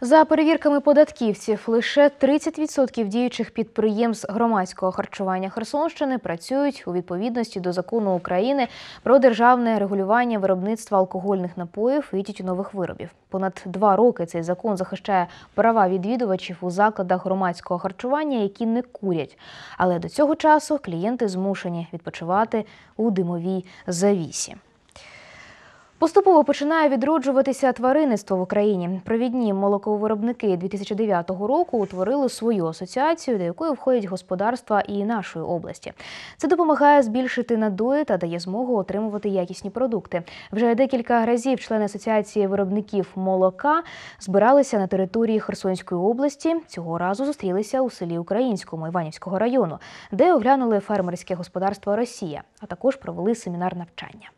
За перевірками податківців, лише 30% діючих підприємств громадського харчування Херсонщини працюють у відповідності до закону України про державне регулювання виробництва алкогольних напоїв і тютюнових виробів. Понад два роки цей закон захищає права відвідувачів у закладах громадського харчування, які не курять. Але до цього часу клієнти змушені відпочивати у димовій завісі. Поступово починає відроджуватися тваринництво в Україні. Провідні молоковиробники 2009 року утворили свою асоціацію, до якої входять господарства і нашої області. Це допомагає збільшити надої та дає змогу отримувати якісні продукти. Вже декілька разів члени асоціації виробників молока збиралися на території Херсонської області. Цього разу зустрілися у селі Українському Іванівського району, де оглянули фермерське господарство Росія, а також провели семінар навчання.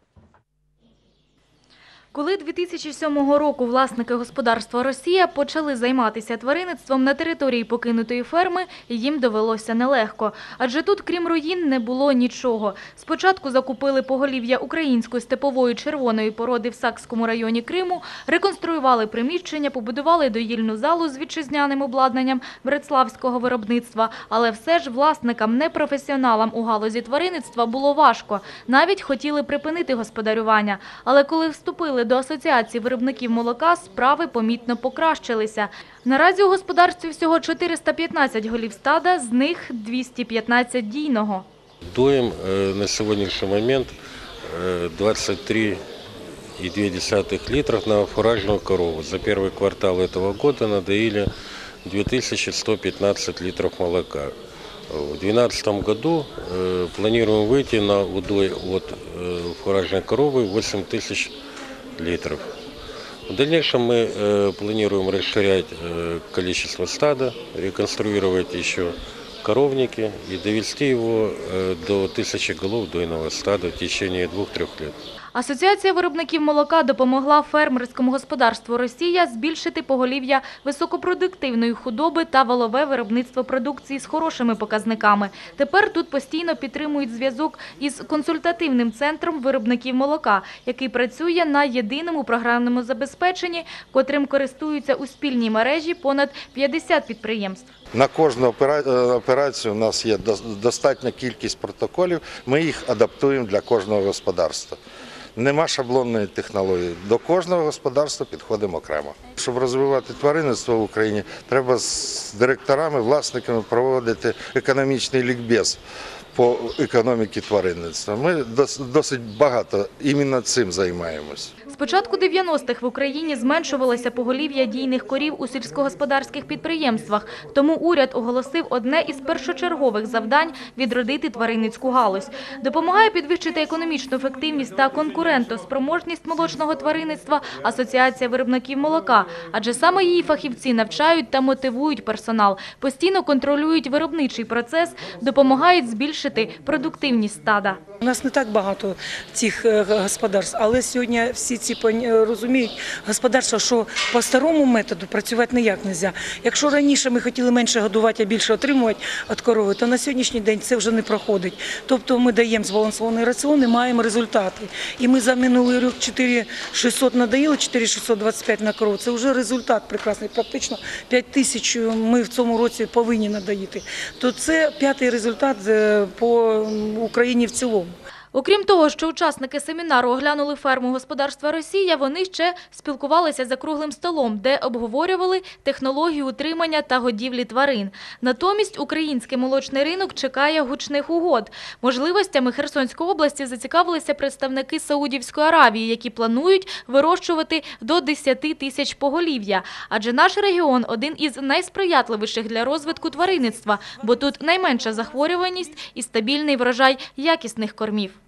Коли 2007 року власники господарства Росія почали займатися тваринництвом на території покинутої ферми, їм довелося нелегко. Адже тут, крім руїн, не було нічого. Спочатку закупили поголів'я української степової червоної породи в Сакському районі Криму, реконструювали приміщення, побудували доїльну залу з вітчизняним обладнанням братславського виробництва. Але все ж власникам, непрофесіоналам у галузі тваринництва було важко. Навіть хотіли припинити господарювання. Але коли вступили до Асоціації виробників молока, справи помітно покращилися. Наразі у господарстві всього 415 голів стада, з них 215 дійного. Доим э, на сегодняшний момент э, 23,2 литров на фуражную корову. За первый квартал этого года надоили 2115 литров молока. В 2012 году э, планируем выйти на удой от э, фуражной коровы 8 тысяч литров. В дальнейшем мы э, планируем расширять э, количество стада, реконструировать еще коровники и довести его э, до тысячи голов дойного стада в течение двух-трех лет. Асоціація виробників молока допомогла фермерському господарству Росія збільшити поголів'я високопродуктивної худоби та валове виробництво продукції з хорошими показниками. Тепер тут постійно підтримують зв'язок із консультативним центром виробників молока, який працює на єдиному програмному забезпеченні, котрим користуються у спільній мережі понад 50 підприємств. На кожну е, операцію у нас є дос- достатня кількість протоколів. Ми їх адаптуємо для кожного господарства. Нема шаблонної технології. До кожного господарства підходимо окремо. Щоб розвивати тваринництво в Україні, треба з директорами, власниками проводити економічний лікбез по економіці тваринництва. Ми дос- досить багато іменно цим займаємось. З початку 90-х в Україні зменшувалося поголів'я дійних корів у сільськогосподарських підприємствах. Тому уряд оголосив одне із першочергових завдань – відродити тваринницьку галузь. Допомагає підвищити економічну ефективність та конкурентоспроможність молочного тваринництва Асоціація виробників молока. Адже саме її фахівці навчають та мотивують персонал, постійно контролюють виробничий процес, допомагають збільшити продуктивність стада. У нас не так багато цих е, господарств, але сьогодні всі ці поня- розуміють господарства, що по старому методу працювати ніяк не можна. Якщо раніше ми хотіли менше годувати, а більше отримувати від корови, то на сьогоднішній день це вже не проходить. Тобто ми даємо збалансований раціон і маємо результати. І ми за минулий рік 4600 надаїли, 4625 на корову. Це вже результат прекрасний. Практично 5 тисяч ми в цьому році повинні надаїти. То це п'ятий результат е, по Україні в цілому. Окрім того, що учасники семінару оглянули ферму господарства Росія, вони ще спілкувалися за круглим столом, де обговорювали технологію утримання та годівлі тварин. Натомість український молочний ринок чекає гучних угод. Можливостями Херсонської області зацікавилися представники Саудівської Аравії, які планують вирощувати до 10 тисяч поголів'я. Адже наш регіон один із найсприятливіших для розвитку тваринництва, бо тут найменша захворюваність і стабільний врожай якісних кормів.